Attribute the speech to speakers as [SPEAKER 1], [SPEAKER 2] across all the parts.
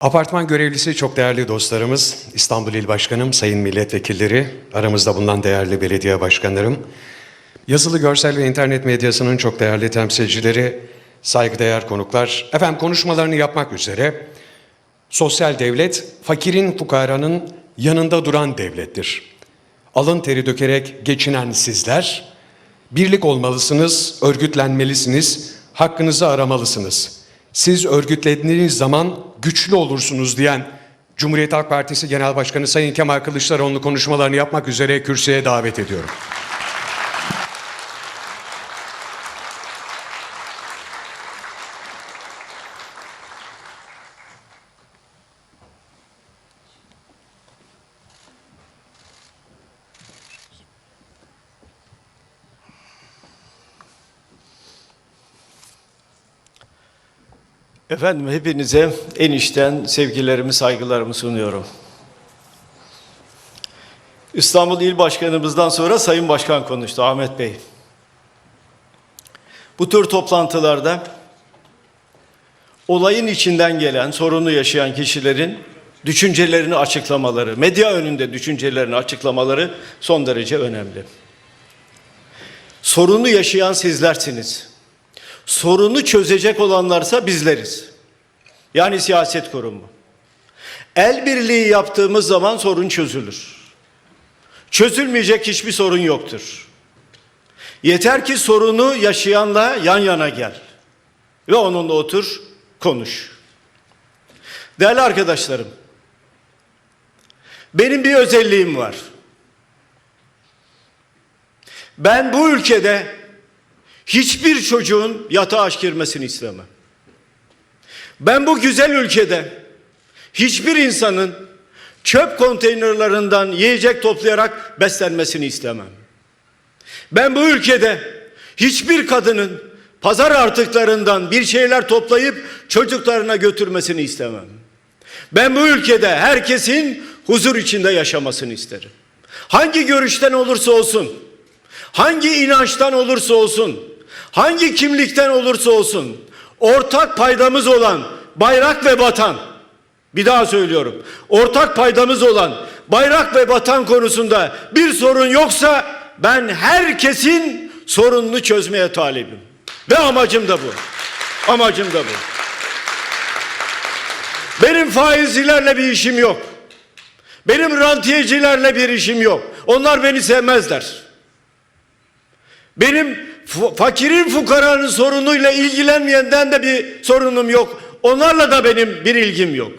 [SPEAKER 1] Apartman görevlisi çok değerli dostlarımız, İstanbul İl Başkanım, sayın milletvekilleri, aramızda bulunan değerli belediye başkanlarım, yazılı görsel ve internet medyasının çok değerli temsilcileri, saygıdeğer konuklar, efendim konuşmalarını yapmak üzere sosyal devlet, fakirin, fukaranın yanında duran devlettir. Alın teri dökerek geçinen sizler, birlik olmalısınız, örgütlenmelisiniz, hakkınızı aramalısınız. Siz örgütlendiğiniz zaman güçlü olursunuz diyen Cumhuriyet Halk Partisi Genel Başkanı Sayın Kemal Kılıçdaroğlu konuşmalarını yapmak üzere kürsüye davet ediyorum.
[SPEAKER 2] Efendim hepinize en içten sevgilerimi, saygılarımı sunuyorum. İstanbul İl Başkanımızdan sonra Sayın Başkan konuştu Ahmet Bey. Bu tür toplantılarda olayın içinden gelen, sorunu yaşayan kişilerin düşüncelerini açıklamaları, medya önünde düşüncelerini açıklamaları son derece önemli. Sorunu yaşayan sizlersiniz. Sorunu çözecek olanlarsa bizleriz. Yani siyaset kurumu. El birliği yaptığımız zaman sorun çözülür. Çözülmeyecek hiçbir sorun yoktur. Yeter ki sorunu yaşayanla yan yana gel. Ve onunla otur, konuş. Değerli arkadaşlarım, benim bir özelliğim var. Ben bu ülkede hiçbir çocuğun yatağa aç girmesini istemem. Ben bu güzel ülkede hiçbir insanın çöp konteynerlarından yiyecek toplayarak beslenmesini istemem. Ben bu ülkede hiçbir kadının pazar artıklarından bir şeyler toplayıp çocuklarına götürmesini istemem. Ben bu ülkede herkesin huzur içinde yaşamasını isterim. Hangi görüşten olursa olsun, hangi inançtan olursa olsun, hangi kimlikten olursa olsun, ortak paydamız olan bayrak ve vatan, bir daha söylüyorum, ortak paydamız olan bayrak ve vatan konusunda bir sorun yoksa ben herkesin sorununu çözmeye talibim. Ve amacım da bu. Amacım da bu. Benim faizcilerle bir işim yok. Benim rantiyecilerle bir işim yok. Onlar beni sevmezler. Benim fakirin fukaranın sorunuyla ilgilenmeyenden de bir sorunum yok. Onlarla da benim bir ilgim yok.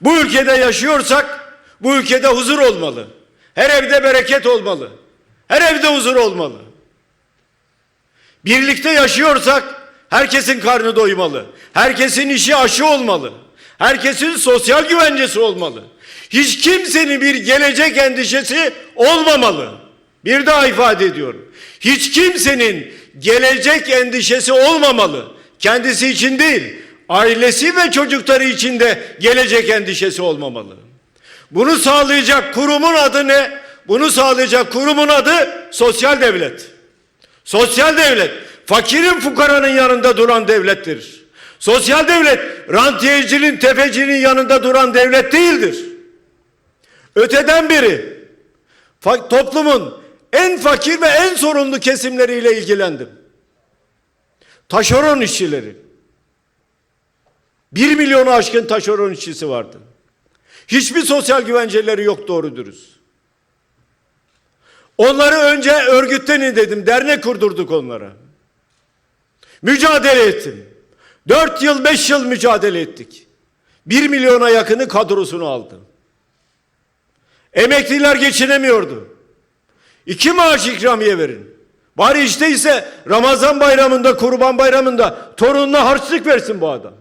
[SPEAKER 2] Bu ülkede yaşıyorsak bu ülkede huzur olmalı. Her evde bereket olmalı. Her evde huzur olmalı. Birlikte yaşıyorsak herkesin karnı doymalı. Herkesin işi aşı olmalı. Herkesin sosyal güvencesi olmalı. Hiç kimsenin bir gelecek endişesi olmamalı. Bir daha ifade ediyorum. Hiç kimsenin gelecek endişesi olmamalı. Kendisi için değil, ailesi ve çocukları için de gelecek endişesi olmamalı. Bunu sağlayacak kurumun adı ne? Bunu sağlayacak kurumun adı sosyal devlet. Sosyal devlet, fakirin fukaranın yanında duran devlettir. Sosyal devlet, rantiyecinin, tefecinin yanında duran devlet değildir. Öteden beri toplumun en fakir ve en sorunlu kesimleriyle ilgilendim. Taşeron işçileri. Bir milyonu aşkın taşeron işçisi vardı. Hiçbir sosyal güvenceleri yok doğru dürüst. Onları önce örgütlenin dedim. Dernek kurdurduk onlara. Mücadele ettim. Dört yıl, beş yıl mücadele ettik. Bir milyona yakını kadrosunu aldı. Emekliler geçinemiyordu. İki maaş ikramiye verin. Bari işte ise Ramazan bayramında, kurban bayramında torununa harçlık versin bu adam.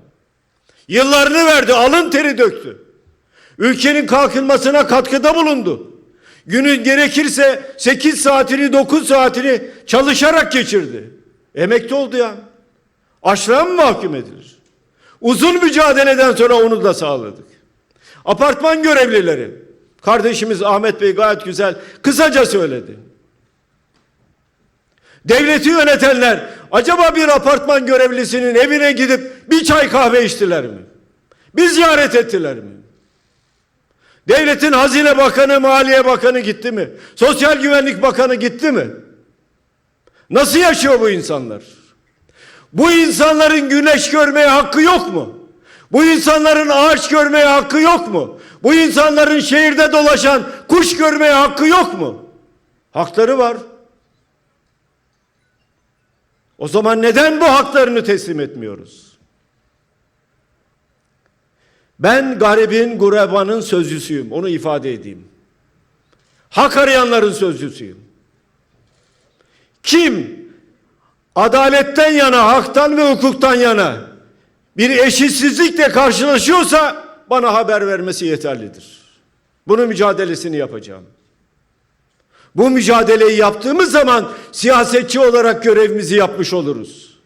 [SPEAKER 2] Yıllarını verdi, alın teri döktü. Ülkenin kalkınmasına katkıda bulundu. Günün gerekirse 8 saatini 9 saatini çalışarak geçirdi. Emekli oldu ya. Açlığa mı mahkum edilir? Uzun mücadeleden sonra onu da sağladık. Apartman görevlileri, kardeşimiz Ahmet Bey gayet güzel, kısaca söyledi. Devleti yönetenler acaba bir apartman görevlisinin evine gidip bir çay kahve içtiler mi? Bir ziyaret ettiler mi? Devletin Hazine Bakanı, Maliye Bakanı gitti mi? Sosyal Güvenlik Bakanı gitti mi? Nasıl yaşıyor bu insanlar? Bu insanların güneş görmeye hakkı yok mu? Bu insanların ağaç görmeye hakkı yok mu? Bu insanların şehirde dolaşan kuş görmeye hakkı yok mu? Hakları var. O zaman neden bu haklarını teslim etmiyoruz? Ben garibin, gurebanın sözcüsüyüm. Onu ifade edeyim. Hak arayanların sözcüsüyüm. Kim adaletten yana, haktan ve hukuktan yana bir eşitsizlikle karşılaşıyorsa bana haber vermesi yeterlidir. Bunun mücadelesini yapacağım. Bu mücadeleyi yaptığımız zaman siyasetçi olarak görevimizi yapmış oluruz.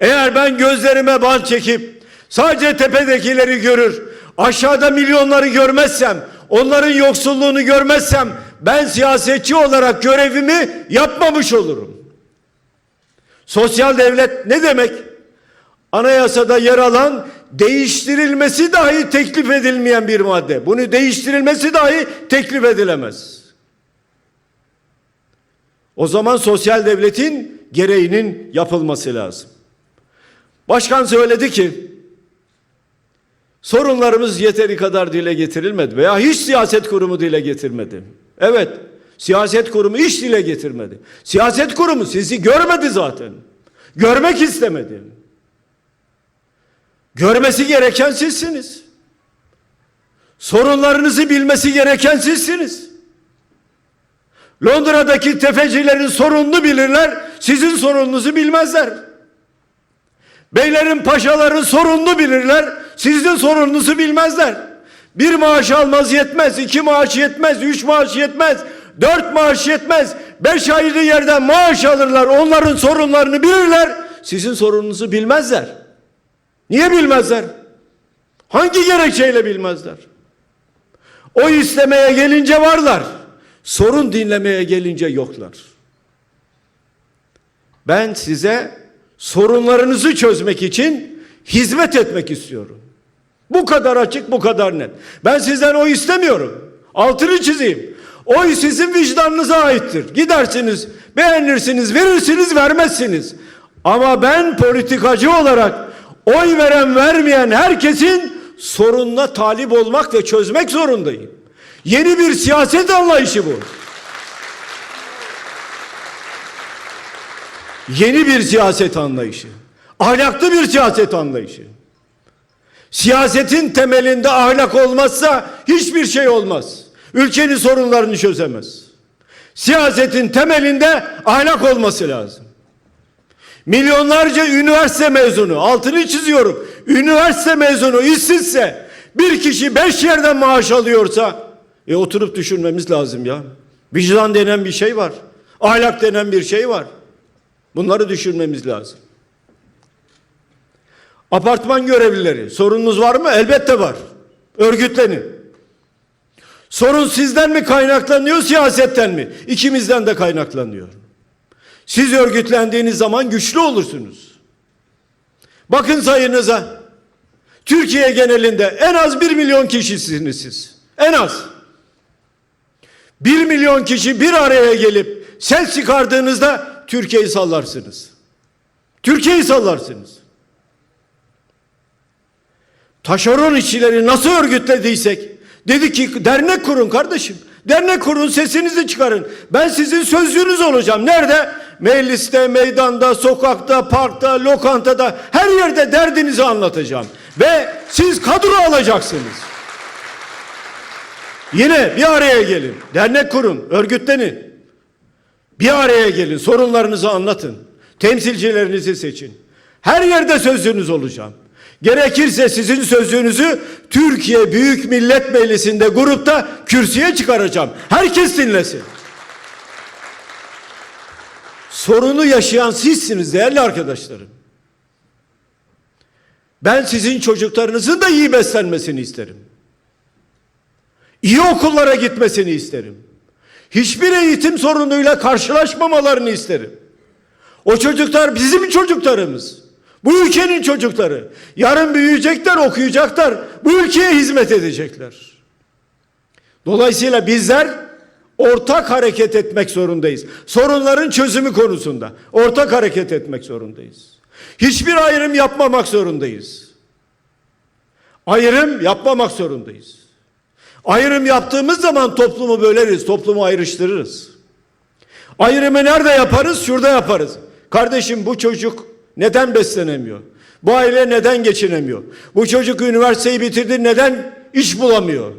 [SPEAKER 2] Eğer ben gözlerime bant çekip sadece tepedekileri görür, aşağıda milyonları görmezsem, onların yoksulluğunu görmezsem ben siyasetçi olarak görevimi yapmamış olurum. Sosyal devlet ne demek? Anayasada yer alan değiştirilmesi dahi teklif edilmeyen bir madde. Bunu değiştirilmesi dahi teklif edilemez. O zaman sosyal devletin gereğinin yapılması lazım. Başkan söyledi ki sorunlarımız yeteri kadar dile getirilmedi veya hiç siyaset kurumu dile getirmedi. Evet, siyaset kurumu hiç dile getirmedi. Siyaset kurumu sizi görmedi zaten. Görmek istemedi. Görmesi gereken sizsiniz. Sorunlarınızı bilmesi gereken sizsiniz. Londra'daki tefecilerin sorununu bilirler, sizin sorununuzu bilmezler. Beylerin paşaların sorununu bilirler, sizin sorununuzu bilmezler. Bir maaş almaz yetmez, iki maaş yetmez, üç maaş yetmez, dört maaş yetmez. Beş ayrı yerden maaş alırlar, onların sorunlarını bilirler, sizin sorununuzu bilmezler. Niye bilmezler? Hangi gerekçeyle bilmezler? O istemeye gelince varlar. Sorun dinlemeye gelince yoklar. Ben size sorunlarınızı çözmek için hizmet etmek istiyorum. Bu kadar açık, bu kadar net. Ben sizden o istemiyorum. Altını çizeyim. Oy sizin vicdanınıza aittir. Gidersiniz, beğenirsiniz, verirsiniz, vermezsiniz. Ama ben politikacı olarak oy veren vermeyen herkesin sorununa talip olmak ve çözmek zorundayım. Yeni bir siyaset anlayışı bu. Yeni bir siyaset anlayışı. Ahlaklı bir siyaset anlayışı. Siyasetin temelinde ahlak olmazsa hiçbir şey olmaz. Ülkenin sorunlarını çözemez. Siyasetin temelinde ahlak olması lazım. Milyonlarca üniversite mezunu, altını çiziyorum. Üniversite mezunu işsizse, bir kişi beş yerden maaş alıyorsa, e oturup düşünmemiz lazım ya. Vicdan denen bir şey var. Ahlak denen bir şey var. Bunları düşünmemiz lazım. Apartman görevlileri, sorununuz var mı? Elbette var. Örgütlenin. Sorun sizden mi kaynaklanıyor, siyasetten mi? İkimizden de kaynaklanıyor. Siz örgütlendiğiniz zaman güçlü olursunuz. Bakın sayınıza. Türkiye genelinde en az bir milyon kişisiniz siz. En az. Bir milyon kişi bir araya gelip ses çıkardığınızda Türkiye'yi sallarsınız. Türkiye'yi sallarsınız. Taşeron işçileri nasıl örgütlediysek dedi ki dernek kurun kardeşim. Dernek kurun sesinizi çıkarın. Ben sizin sözcüğünüz olacağım. Nerede? Mecliste, meydanda, sokakta, parkta, lokantada her yerde derdinizi anlatacağım. Ve siz kadro alacaksınız. Yine bir araya gelin. Dernek kurun, örgütlenin. Bir araya gelin, sorunlarınızı anlatın. Temsilcilerinizi seçin. Her yerde sözcüğünüz olacağım. Gerekirse sizin sözcüğünüzü Türkiye Büyük Millet Meclisi'nde grupta kürsüye çıkaracağım. Herkes dinlesin. Sorunu yaşayan sizsiniz değerli arkadaşlarım. Ben sizin çocuklarınızın da iyi beslenmesini isterim. İyi okullara gitmesini isterim. Hiçbir eğitim sorunuyla karşılaşmamalarını isterim. O çocuklar bizim çocuklarımız. Bu ülkenin çocukları. Yarın büyüyecekler, okuyacaklar. Bu ülkeye hizmet edecekler. Dolayısıyla bizler ortak hareket etmek zorundayız. Sorunların çözümü konusunda ortak hareket etmek zorundayız. Hiçbir ayrım yapmamak zorundayız. Ayrım yapmamak zorundayız. Ayrım yaptığımız zaman toplumu böleriz, toplumu ayrıştırırız. Ayrımı nerede yaparız? Şurada yaparız. Kardeşim bu çocuk neden beslenemiyor? Bu aile neden geçinemiyor? Bu çocuk üniversiteyi bitirdi neden iş bulamıyor?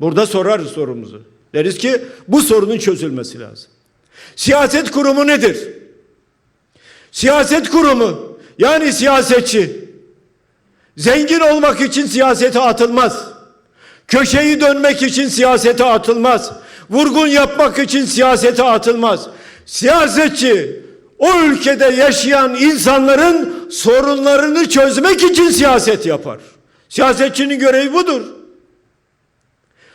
[SPEAKER 2] Burada sorarız sorumuzu. Deriz ki bu sorunun çözülmesi lazım. Siyaset kurumu nedir? Siyaset kurumu yani siyasetçi zengin olmak için siyasete atılmaz. Köşeyi dönmek için siyasete atılmaz. Vurgun yapmak için siyasete atılmaz. Siyasetçi o ülkede yaşayan insanların sorunlarını çözmek için siyaset yapar. Siyasetçinin görevi budur.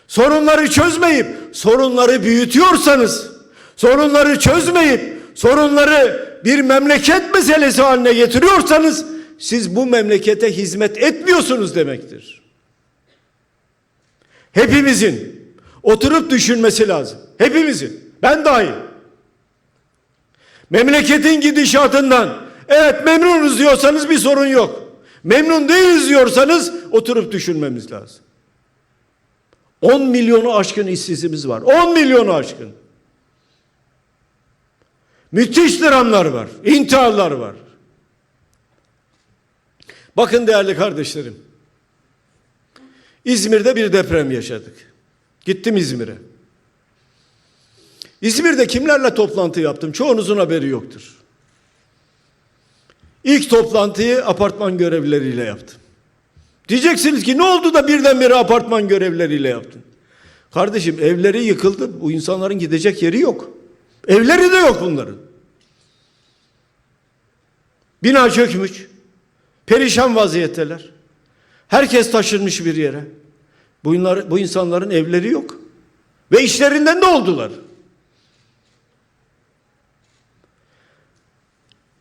[SPEAKER 2] Sorunları çözmeyip sorunları büyütüyorsanız, sorunları çözmeyip sorunları bir memleket meselesi haline getiriyorsanız siz bu memlekete hizmet etmiyorsunuz demektir. Hepimizin oturup düşünmesi lazım. Hepimizin. Ben dahil. Memleketin gidişatından evet memnunuz diyorsanız bir sorun yok. Memnun değiliz diyorsanız oturup düşünmemiz lazım. 10 milyonu aşkın işsizimiz var. 10 milyonu aşkın. Müthiş dramlar var. intiharlar var. Bakın değerli kardeşlerim. İzmir'de bir deprem yaşadık. Gittim İzmir'e. İzmir'de kimlerle toplantı yaptım? Çoğunuzun haberi yoktur. İlk toplantıyı apartman görevlileriyle yaptım. Diyeceksiniz ki ne oldu da birdenbire apartman görevlileriyle yaptın? Kardeşim evleri yıkıldı. Bu insanların gidecek yeri yok. Evleri de yok bunların. Bina çökmüş. Perişan vaziyetteler. Herkes taşınmış bir yere. Bunlar, bu insanların evleri yok. Ve işlerinden de oldular.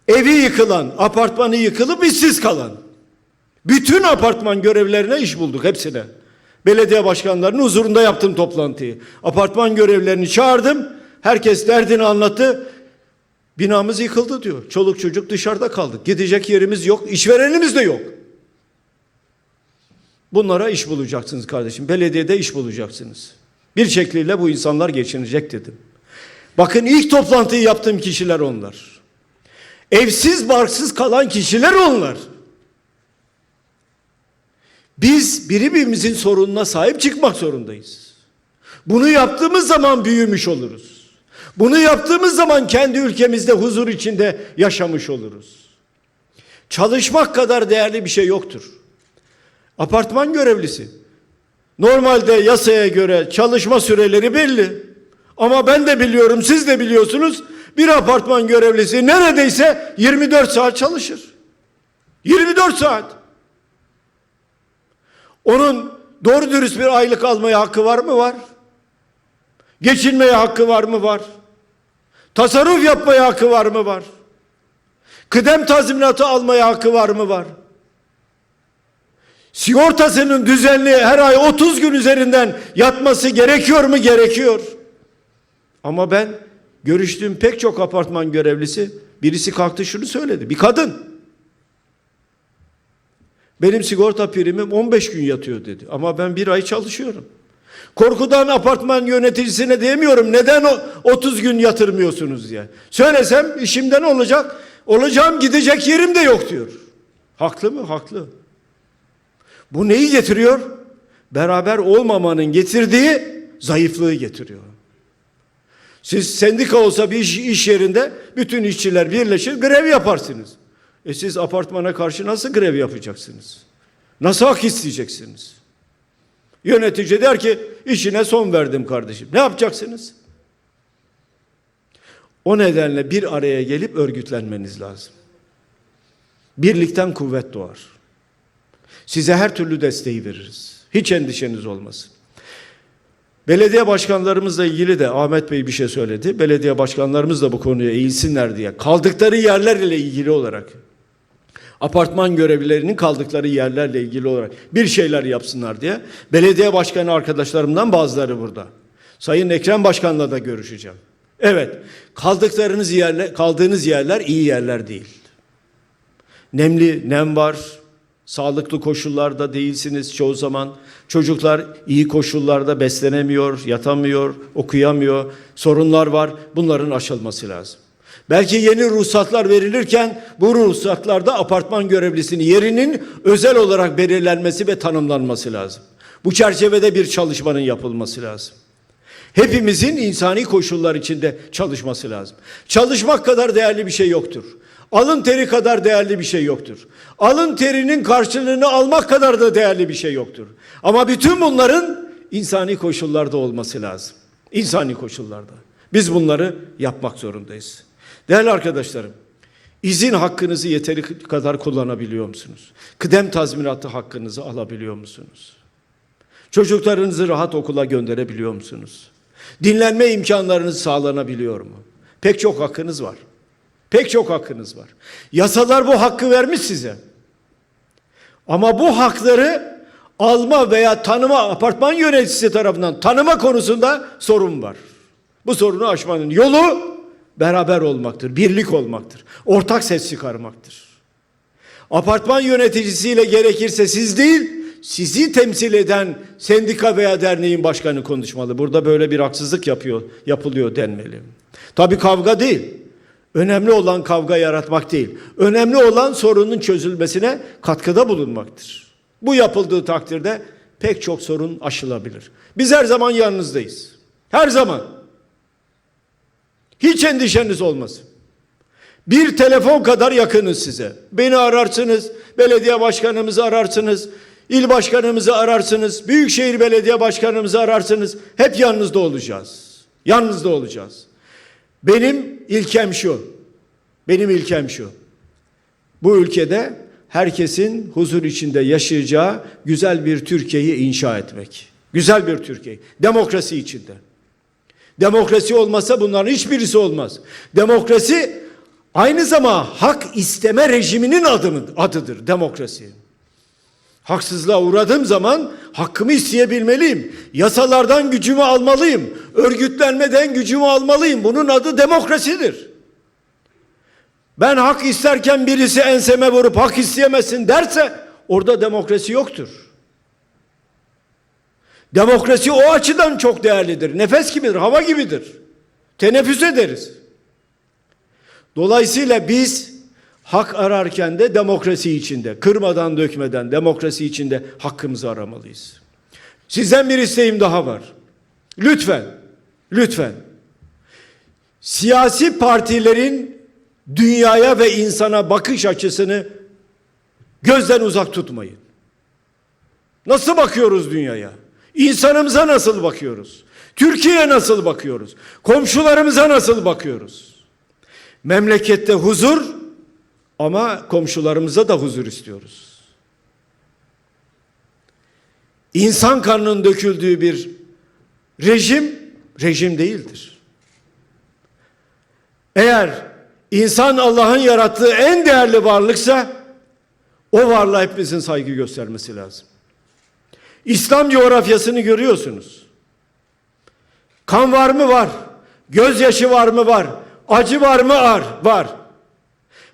[SPEAKER 2] Evi yıkılan, apartmanı yıkılıp işsiz kalan. Bütün apartman görevlerine iş bulduk hepsine. Belediye başkanlarının huzurunda yaptım toplantıyı. Apartman görevlerini çağırdım. Herkes derdini anlattı. Binamız yıkıldı diyor. Çoluk çocuk dışarıda kaldık. Gidecek yerimiz yok. işverenimiz de yok. Bunlara iş bulacaksınız kardeşim. Belediyede iş bulacaksınız. Bir şekliyle bu insanlar geçinecek dedim. Bakın ilk toplantıyı yaptığım kişiler onlar. Evsiz barksız kalan kişiler onlar. Biz birbirimizin sorununa sahip çıkmak zorundayız. Bunu yaptığımız zaman büyümüş oluruz. Bunu yaptığımız zaman kendi ülkemizde huzur içinde yaşamış oluruz. Çalışmak kadar değerli bir şey yoktur. Apartman görevlisi. Normalde yasaya göre çalışma süreleri belli. Ama ben de biliyorum, siz de biliyorsunuz. Bir apartman görevlisi neredeyse 24 saat çalışır. 24 saat. Onun doğru dürüst bir aylık almaya hakkı var mı? Var. Geçinmeye hakkı var mı? Var. Tasarruf yapmaya hakkı var mı? Var. Kıdem tazminatı almaya hakkı var mı? Var. Sigortasının düzenli her ay 30 gün üzerinden yatması gerekiyor mu? Gerekiyor. Ama ben görüştüğüm pek çok apartman görevlisi birisi kalktı şunu söyledi. Bir kadın. Benim sigorta primim 15 gün yatıyor dedi. Ama ben bir ay çalışıyorum. Korkudan apartman yöneticisine diyemiyorum. Neden o 30 gün yatırmıyorsunuz diye. Söylesem işimden olacak. Olacağım gidecek yerim de yok diyor. Haklı mı? Haklı. Bu neyi getiriyor? Beraber olmamanın getirdiği zayıflığı getiriyor. Siz sendika olsa bir iş, iş yerinde bütün işçiler birleşir grev yaparsınız. E siz apartmana karşı nasıl grev yapacaksınız? Nasıl hak isteyeceksiniz? Yönetici der ki işine son verdim kardeşim. Ne yapacaksınız? O nedenle bir araya gelip örgütlenmeniz lazım. Birlikten kuvvet doğar. Size her türlü desteği veririz. Hiç endişeniz olmasın. Belediye başkanlarımızla ilgili de Ahmet Bey bir şey söyledi. Belediye başkanlarımız da bu konuya eğilsinler diye. Kaldıkları yerler ile ilgili olarak. Apartman görevlilerinin kaldıkları yerlerle ilgili olarak bir şeyler yapsınlar diye. Belediye başkanı arkadaşlarımdan bazıları burada. Sayın Ekrem Başkan'la da görüşeceğim. Evet, kaldıklarınız yerler, kaldığınız yerler iyi yerler değil. Nemli, nem var. Sağlıklı koşullarda değilsiniz çoğu zaman. Çocuklar iyi koşullarda beslenemiyor, yatamıyor, okuyamıyor. Sorunlar var. Bunların aşılması lazım. Belki yeni ruhsatlar verilirken bu ruhsatlarda apartman görevlisinin yerinin özel olarak belirlenmesi ve tanımlanması lazım. Bu çerçevede bir çalışmanın yapılması lazım. Hepimizin insani koşullar içinde çalışması lazım. Çalışmak kadar değerli bir şey yoktur. Alın teri kadar değerli bir şey yoktur. Alın terinin karşılığını almak kadar da değerli bir şey yoktur. Ama bütün bunların insani koşullarda olması lazım. İnsani koşullarda. Biz bunları yapmak zorundayız. Değerli arkadaşlarım, izin hakkınızı yeteri kadar kullanabiliyor musunuz? Kıdem tazminatı hakkınızı alabiliyor musunuz? Çocuklarınızı rahat okula gönderebiliyor musunuz? Dinlenme imkanlarınız sağlanabiliyor mu? Pek çok hakkınız var. Pek çok hakkınız var. Yasalar bu hakkı vermiş size. Ama bu hakları alma veya tanıma apartman yöneticisi tarafından tanıma konusunda sorun var. Bu sorunu aşmanın yolu beraber olmaktır, birlik olmaktır, ortak ses çıkarmaktır. Apartman yöneticisiyle gerekirse siz değil, sizi temsil eden sendika veya derneğin başkanı konuşmalı. Burada böyle bir haksızlık yapıyor, yapılıyor denmeli. Tabii kavga değil. Önemli olan kavga yaratmak değil. Önemli olan sorunun çözülmesine katkıda bulunmaktır. Bu yapıldığı takdirde pek çok sorun aşılabilir. Biz her zaman yanınızdayız. Her zaman. Hiç endişeniz olmasın. Bir telefon kadar yakınız size. Beni ararsınız, belediye başkanımızı ararsınız, il başkanımızı ararsınız, büyükşehir belediye başkanımızı ararsınız. Hep yanınızda olacağız. Yanınızda olacağız. Benim ilkem şu. Benim ilkem şu. Bu ülkede herkesin huzur içinde yaşayacağı güzel bir Türkiye'yi inşa etmek. Güzel bir Türkiye. Demokrasi içinde. Demokrasi olmasa bunların hiçbirisi olmaz. Demokrasi aynı zamanda hak isteme rejiminin adını, adıdır demokrasi. Haksızlığa uğradığım zaman hakkımı isteyebilmeliyim. Yasalardan gücümü almalıyım. Örgütlenmeden gücümü almalıyım. Bunun adı demokrasidir. Ben hak isterken birisi enseme vurup hak isteyemezsin derse orada demokrasi yoktur. Demokrasi o açıdan çok değerlidir. Nefes gibidir, hava gibidir. Teneffüs ederiz. Dolayısıyla biz hak ararken de demokrasi içinde, kırmadan dökmeden demokrasi içinde hakkımızı aramalıyız. Sizden bir isteğim daha var. Lütfen, lütfen siyasi partilerin dünyaya ve insana bakış açısını gözden uzak tutmayın. Nasıl bakıyoruz dünyaya? İnsanımıza nasıl bakıyoruz? Türkiye'ye nasıl bakıyoruz? Komşularımıza nasıl bakıyoruz? Memlekette huzur ama komşularımıza da huzur istiyoruz. İnsan kanının döküldüğü bir rejim rejim değildir. Eğer insan Allah'ın yarattığı en değerli varlıksa o varlığa hepimizin saygı göstermesi lazım. İslam coğrafyasını görüyorsunuz. Kan var mı? Var. Gözyaşı var mı? Var. Acı var mı? Var. Var.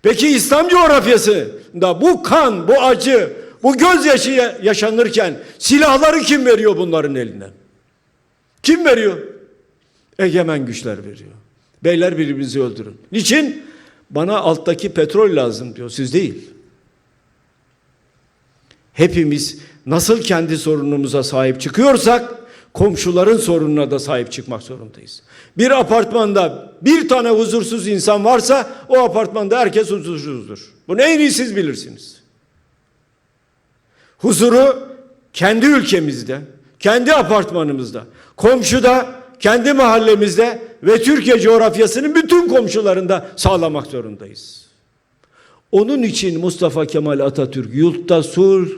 [SPEAKER 2] Peki İslam coğrafyasında bu kan, bu acı, bu gözyaşı yaşanırken silahları kim veriyor bunların eline? Kim veriyor? Egemen güçler veriyor. Beyler birbirinizi öldürün. Niçin? Bana alttaki petrol lazım diyor. Siz değil. Hepimiz nasıl kendi sorunumuza sahip çıkıyorsak komşuların sorununa da sahip çıkmak zorundayız. Bir apartmanda bir tane huzursuz insan varsa o apartmanda herkes huzursuzdur. Bunu en iyi siz bilirsiniz. Huzuru kendi ülkemizde, kendi apartmanımızda, komşuda, kendi mahallemizde ve Türkiye coğrafyasının bütün komşularında sağlamak zorundayız. Onun için Mustafa Kemal Atatürk yurtta sulh,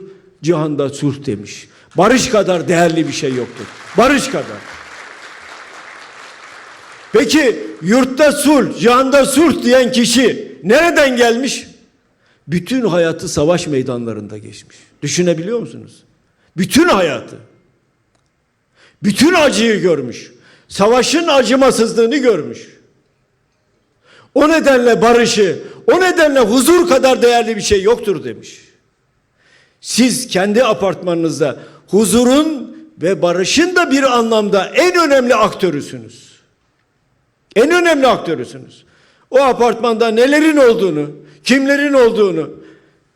[SPEAKER 2] cihanda sulh demiş. Barış kadar değerli bir şey yoktur. Barış kadar. Peki yurtta sulh, cihanda sulh diyen kişi nereden gelmiş? bütün hayatı savaş meydanlarında geçmiş. Düşünebiliyor musunuz? Bütün hayatı. Bütün acıyı görmüş. Savaşın acımasızlığını görmüş. O nedenle barışı, o nedenle huzur kadar değerli bir şey yoktur demiş. Siz kendi apartmanınızda huzurun ve barışın da bir anlamda en önemli aktörüsünüz. En önemli aktörüsünüz. O apartmanda nelerin olduğunu, kimlerin olduğunu,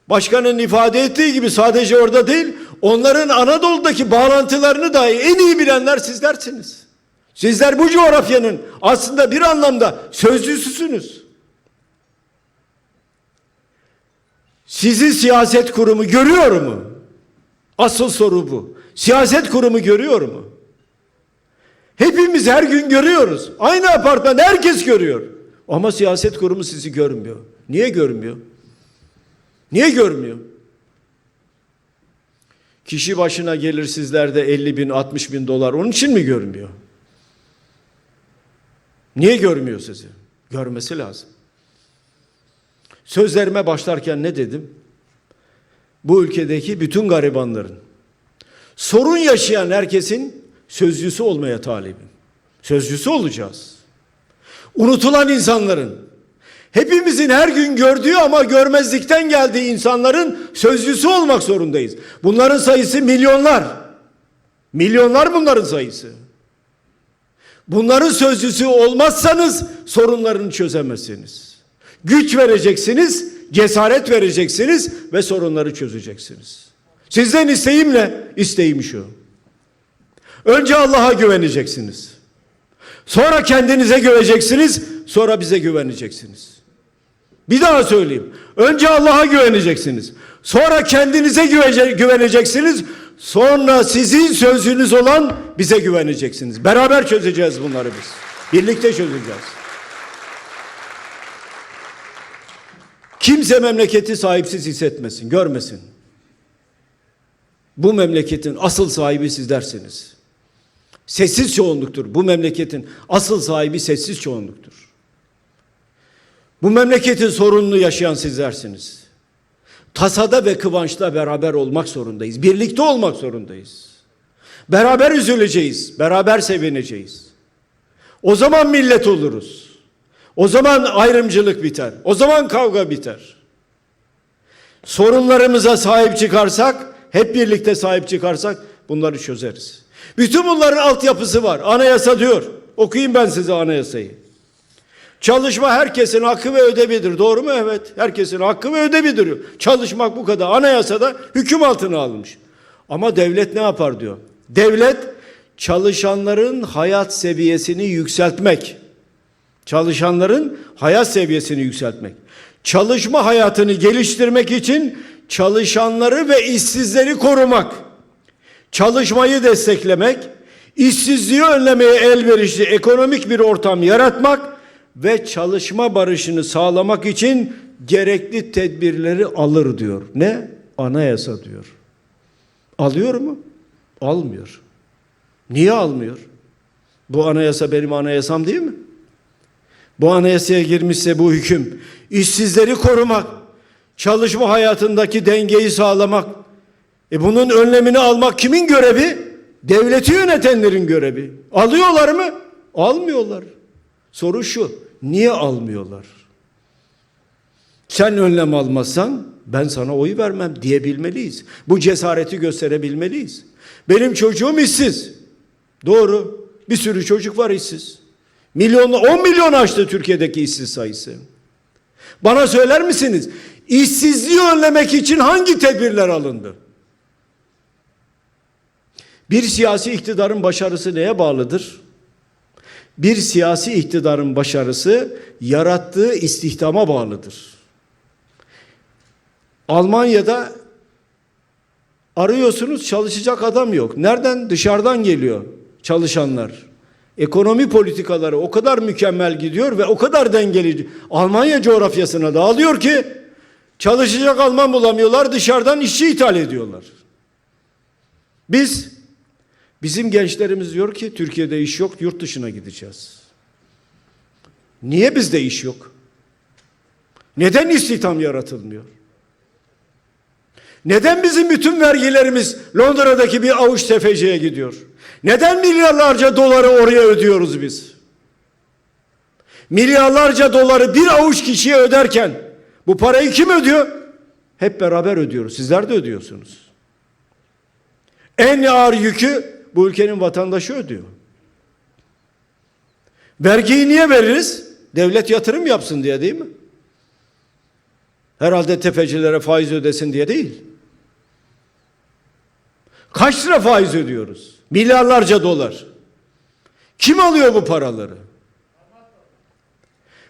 [SPEAKER 2] başkanın ifade ettiği gibi sadece orada değil, onların Anadolu'daki bağlantılarını dahi en iyi bilenler sizlersiniz. Sizler bu coğrafyanın aslında bir anlamda sözcüsüsünüz. Sizi siyaset kurumu görüyor mu? Asıl soru bu. Siyaset kurumu görüyor mu? Hepimiz her gün görüyoruz. Aynı apartmanda herkes görüyor. Ama siyaset kurumu sizi görmüyor. Niye görmüyor? Niye görmüyor? Kişi başına gelir sizlerde 50 bin 60 bin dolar onun için mi görmüyor? Niye görmüyor sizi? Görmesi lazım. Sözlerime başlarken ne dedim? Bu ülkedeki bütün garibanların, sorun yaşayan herkesin sözcüsü olmaya talibim. Sözcüsü olacağız. Unutulan insanların, hepimizin her gün gördüğü ama görmezlikten geldiği insanların sözcüsü olmak zorundayız. Bunların sayısı milyonlar. Milyonlar bunların sayısı. Bunların sözcüsü olmazsanız sorunlarını çözemezsiniz. Güç vereceksiniz, cesaret vereceksiniz ve sorunları çözeceksiniz. Sizden isteğim ne? İsteğim şu. Önce Allah'a güveneceksiniz. Sonra kendinize güveneceksiniz, sonra bize güveneceksiniz. Bir daha söyleyeyim. Önce Allah'a güveneceksiniz. Sonra kendinize güveneceksiniz. Sonra sizin sözünüz olan bize güveneceksiniz. Beraber çözeceğiz bunları biz. Birlikte çözeceğiz. Kimse memleketi sahipsiz hissetmesin, görmesin. Bu memleketin asıl sahibi sizlersiniz. Sessiz çoğunluktur. Bu memleketin asıl sahibi sessiz çoğunluktur. Bu memleketin sorununu yaşayan sizlersiniz. Tasada ve kıvançta beraber olmak zorundayız. Birlikte olmak zorundayız. Beraber üzüleceğiz, beraber sevineceğiz. O zaman millet oluruz. O zaman ayrımcılık biter. O zaman kavga biter. Sorunlarımıza sahip çıkarsak, hep birlikte sahip çıkarsak bunları çözeriz. Bütün bunların altyapısı var. Anayasa diyor. Okuyayım ben size anayasayı. Çalışma herkesin hakkı ve ödevidir. Doğru mu? Evet. Herkesin hakkı ve ödevidir. Çalışmak bu kadar. Anayasada hüküm altına alınmış. Ama devlet ne yapar diyor. Devlet çalışanların hayat seviyesini yükseltmek. Çalışanların hayat seviyesini yükseltmek. Çalışma hayatını geliştirmek için çalışanları ve işsizleri korumak. Çalışmayı desteklemek, işsizliği önlemeye elverişli ekonomik bir ortam yaratmak ve çalışma barışını sağlamak için gerekli tedbirleri alır diyor. Ne? Anayasa diyor. Alıyor mu? Almıyor. Niye almıyor? Bu anayasa benim anayasam değil mi? Bu anayasaya girmişse bu hüküm işsizleri korumak, çalışma hayatındaki dengeyi sağlamak. E bunun önlemini almak kimin görevi? Devleti yönetenlerin görevi. Alıyorlar mı? Almıyorlar. Soru şu. Niye almıyorlar? Sen önlem almazsan ben sana oy vermem diyebilmeliyiz. Bu cesareti gösterebilmeliyiz. Benim çocuğum işsiz. Doğru. Bir sürü çocuk var işsiz. Milyon, 10 milyon aştı Türkiye'deki işsiz sayısı. Bana söyler misiniz? İşsizliği önlemek için hangi tedbirler alındı? Bir siyasi iktidarın başarısı neye bağlıdır? Bir siyasi iktidarın başarısı yarattığı istihdama bağlıdır. Almanya'da arıyorsunuz çalışacak adam yok. Nereden? Dışarıdan geliyor çalışanlar. Ekonomi politikaları o kadar mükemmel gidiyor ve o kadar dengeli Almanya coğrafyasına dağılıyor ki çalışacak Alman bulamıyorlar dışarıdan işçi ithal ediyorlar. Biz bizim gençlerimiz diyor ki Türkiye'de iş yok yurt dışına gideceğiz. Niye bizde iş yok? Neden istihdam yaratılmıyor? Neden bizim bütün vergilerimiz Londra'daki bir avuç tefeciye gidiyor? Neden milyarlarca doları oraya ödüyoruz biz? Milyarlarca doları bir avuç kişiye öderken bu parayı kim ödüyor? Hep beraber ödüyoruz. Sizler de ödüyorsunuz. En ağır yükü bu ülkenin vatandaşı ödüyor. Vergiyi niye veririz? Devlet yatırım yapsın diye değil mi? Herhalde tefecilere faiz ödesin diye değil. Kaç lira faiz ödüyoruz? Milyarlarca dolar. Kim alıyor bu paraları?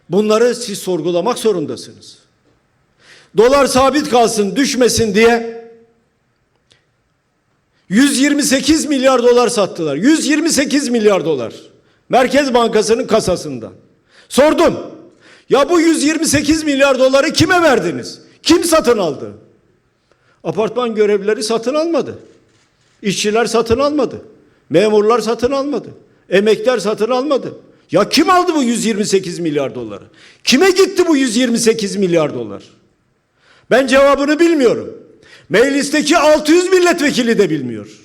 [SPEAKER 2] Bunları siz sorgulamak zorundasınız. Dolar sabit kalsın, düşmesin diye 128 milyar dolar sattılar. 128 milyar dolar. Merkez Bankası'nın kasasından. Sordum. Ya bu 128 milyar doları kime verdiniz? Kim satın aldı? Apartman görevlileri satın almadı. İşçiler satın almadı. Memurlar satın almadı. Emekler satın almadı. Ya kim aldı bu 128 milyar doları? Kime gitti bu 128 milyar dolar? Ben cevabını bilmiyorum. Meclisteki 600 milletvekili de bilmiyor.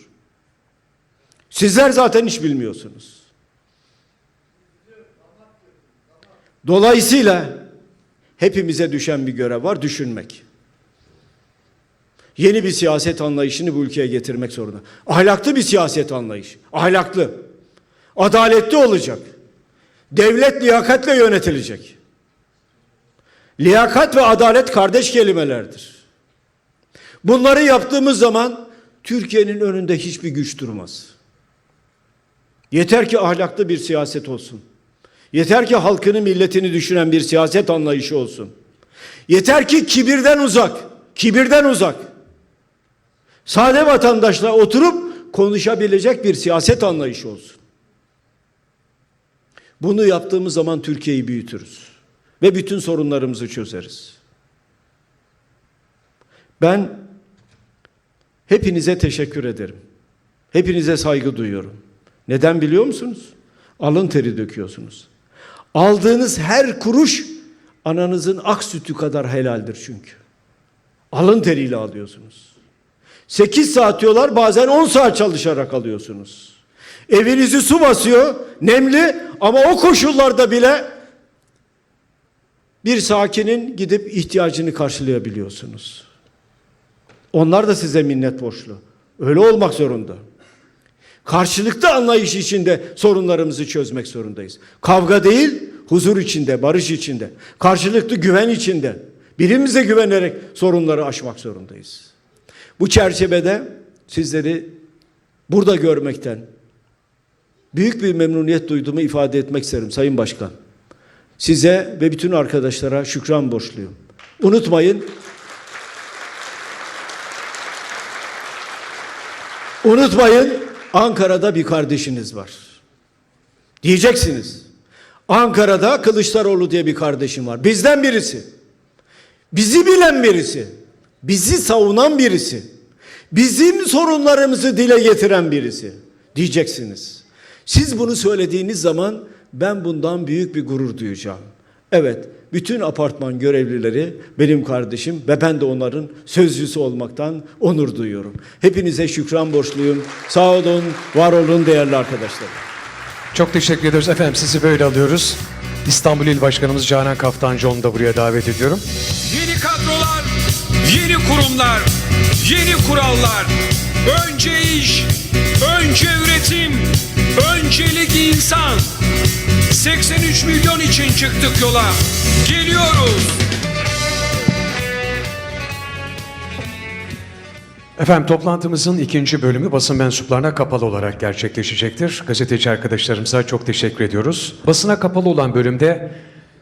[SPEAKER 2] Sizler zaten hiç bilmiyorsunuz. Dolayısıyla hepimize düşen bir görev var düşünmek. Yeni bir siyaset anlayışını bu ülkeye getirmek zorunda. Ahlaklı bir siyaset anlayışı. Ahlaklı. Adaletli olacak. Devlet liyakatle yönetilecek. Liyakat ve adalet kardeş kelimelerdir. Bunları yaptığımız zaman Türkiye'nin önünde hiçbir güç durmaz. Yeter ki ahlaklı bir siyaset olsun. Yeter ki halkını, milletini düşünen bir siyaset anlayışı olsun. Yeter ki kibirden uzak, kibirden uzak. Sade vatandaşla oturup konuşabilecek bir siyaset anlayışı olsun. Bunu yaptığımız zaman Türkiye'yi büyütürüz ve bütün sorunlarımızı çözeriz. Ben hepinize teşekkür ederim. Hepinize saygı duyuyorum. Neden biliyor musunuz? Alın teri döküyorsunuz. Aldığınız her kuruş ananızın ak sütü kadar helaldir çünkü. Alın teriyle alıyorsunuz. 8 saat diyorlar bazen 10 saat çalışarak alıyorsunuz. Evinizi su basıyor, nemli ama o koşullarda bile bir sakinin gidip ihtiyacını karşılayabiliyorsunuz. Onlar da size minnet borçlu. Öyle olmak zorunda. Karşılıklı anlayış içinde sorunlarımızı çözmek zorundayız. Kavga değil, huzur içinde, barış içinde, karşılıklı güven içinde, birbirimize güvenerek sorunları aşmak zorundayız. Bu çerçevede sizleri burada görmekten büyük bir memnuniyet duyduğumu ifade etmek isterim Sayın Başkan. Size ve bütün arkadaşlara şükran borçluyum. Unutmayın, unutmayın Ankara'da bir kardeşiniz var. Diyeceksiniz. Ankara'da Kılıçdaroğlu diye bir kardeşim var. Bizden birisi. Bizi bilen birisi. Bizi savunan birisi. Bizim sorunlarımızı dile getiren birisi. Diyeceksiniz. Siz bunu söylediğiniz zaman ben bundan büyük bir gurur duyacağım. Evet, bütün apartman görevlileri benim kardeşim ve ben de onların sözcüsü olmaktan onur duyuyorum. Hepinize şükran borçluyum. Sağ olun, var olun değerli arkadaşlarım.
[SPEAKER 1] Çok teşekkür ediyoruz efendim. Sizi böyle alıyoruz. İstanbul İl Başkanımız Canan Kaftancıoğlu'nu da buraya davet ediyorum.
[SPEAKER 3] Kurumlar, yeni kurallar. Önce iş, önce üretim, öncelik insan. 83 milyon için çıktık yola. Geliyoruz.
[SPEAKER 1] Efendim toplantımızın ikinci bölümü basın mensuplarına kapalı olarak gerçekleşecektir. Gazeteci arkadaşlarımıza çok teşekkür ediyoruz. Basına kapalı olan bölümde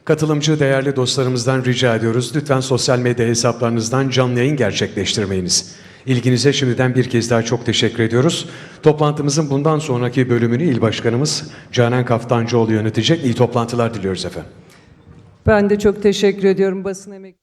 [SPEAKER 1] katılımcı değerli dostlarımızdan rica ediyoruz. Lütfen sosyal medya hesaplarınızdan canlı yayın gerçekleştirmeyiniz. İlginize şimdiden bir kez daha çok teşekkür ediyoruz. Toplantımızın bundan sonraki bölümünü İl Başkanımız Canan Kaftancıoğlu yönetecek. İyi toplantılar diliyoruz efendim.
[SPEAKER 4] Ben de çok teşekkür ediyorum basın emek